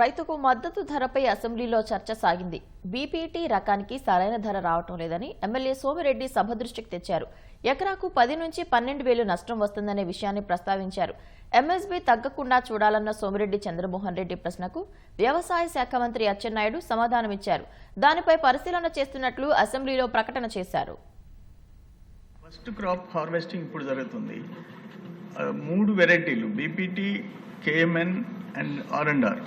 రైతుకు మద్దతు ధరపై అసెంబ్లీలో చర్చ సాగింది. బీపీటీ రకానికి సరైన ధర రావటం లేదని ఎమ్మెల్యే సోమిరెడ్డి సభ దృష్టికి తెచ్చారు. ఎకరాకు పది నుంచి పన్నెండు వేలు నష్టం వస్తుందనే విషయాన్ని ప్రస్తావించారు. ఎంఎస్బీ తగ్గకుండా చూడాలన్న సోమిరెడ్డి చంద్రమోహన్ రెడ్డి ప్రశ్నకు వ్యవసాయ శాఖ మంత్రి అచ్చెన్నాయుడు సమాధానమిచ్చారు. దానిపై పరిశీలన చేస్తున్నట్లు అసెంబ్లీలో ప్రకటన చేశారు. ఫస్ట్ క్రాప్ హార్వెస్టింగ్ ఇప్పుడు జరుగుతుంది. మూడు వెరైటీలు BPT KMN and R and R.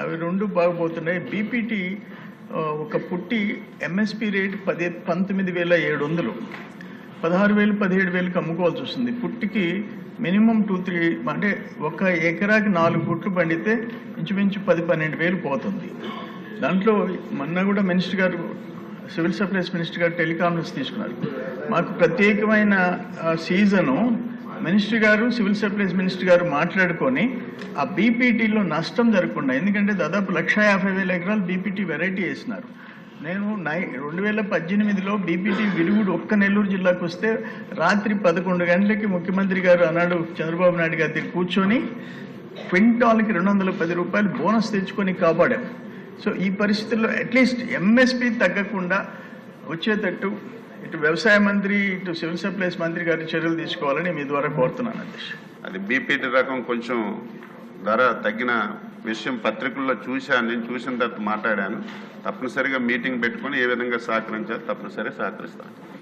అవి రెండు బాగుపోతున్నాయి. బీపీటీ ఒక పుట్టి ఎంఎస్పి రేట్ పది పంతొమ్మిది వేల ఏడు వందలు. పదహారు వేలు పదిహేడు వేలకు అమ్ముకోవాల్సి వస్తుంది. పుట్టికి మినిమం టూ త్రీ అంటే ఒక ఎకరాకి నాలుగు పుట్లు పండితే ఇంచుమించు పది పన్నెండు వేలు పోతుంది. దాంట్లో మొన్న కూడా మినిస్టర్ గారు సివిల్ సప్లైస్ మినిస్టర్ గారు టెలికాన్ఫరెన్స్ తీసుకున్నారు. మాకు ప్రత్యేకమైన సీజను మినిస్టర్ గారు సివిల్ సప్లైస్ మినిస్టర్ గారు మాట్లాడుకొని ఆ బీపీటీలో నష్టం జరగకుండా ఎందుకంటే దాదాపు లక్ష యాభై వేల ఎకరాలు బీపీటీ వెరైటీ వేసినారు. నేను నై రెండు వేల పద్దెనిమిదిలో బీపీటీ విరుగుడు ఒక్క నెల్లూరు జిల్లాకు వస్తే రాత్రి పదకొండు గంటలకి ముఖ్యమంత్రి గారు అన్నాడు చంద్రబాబు నాయుడు గారి దగ్గర కూర్చొని క్వింటాల్కి రెండు వందల పది రూపాయలు బోనస్ తెచ్చుకొని కాపాడాం సో ఈ పరిస్థితుల్లో అట్లీస్ట్ ఎంఎస్పి తగ్గకుండా వచ్చేటట్టు ఇటు వ్యవసాయ మంత్రి ఇటు సివిల్ సప్లైస్ మంత్రి గారి చర్యలు తీసుకోవాలని మీ ద్వారా కోరుతున్నాను అధ్యక్ష. అది బీపీటీ రకం కొంచెం ధర తగ్గిన విషయం పత్రికల్లో చూశాను నేను చూసిన తర్వాత మాట్లాడాను. తప్పనిసరిగా మీటింగ్ పెట్టుకొని ఏ విధంగా సహకరించాలో తప్పనిసరిగా సహకరిస్తాను.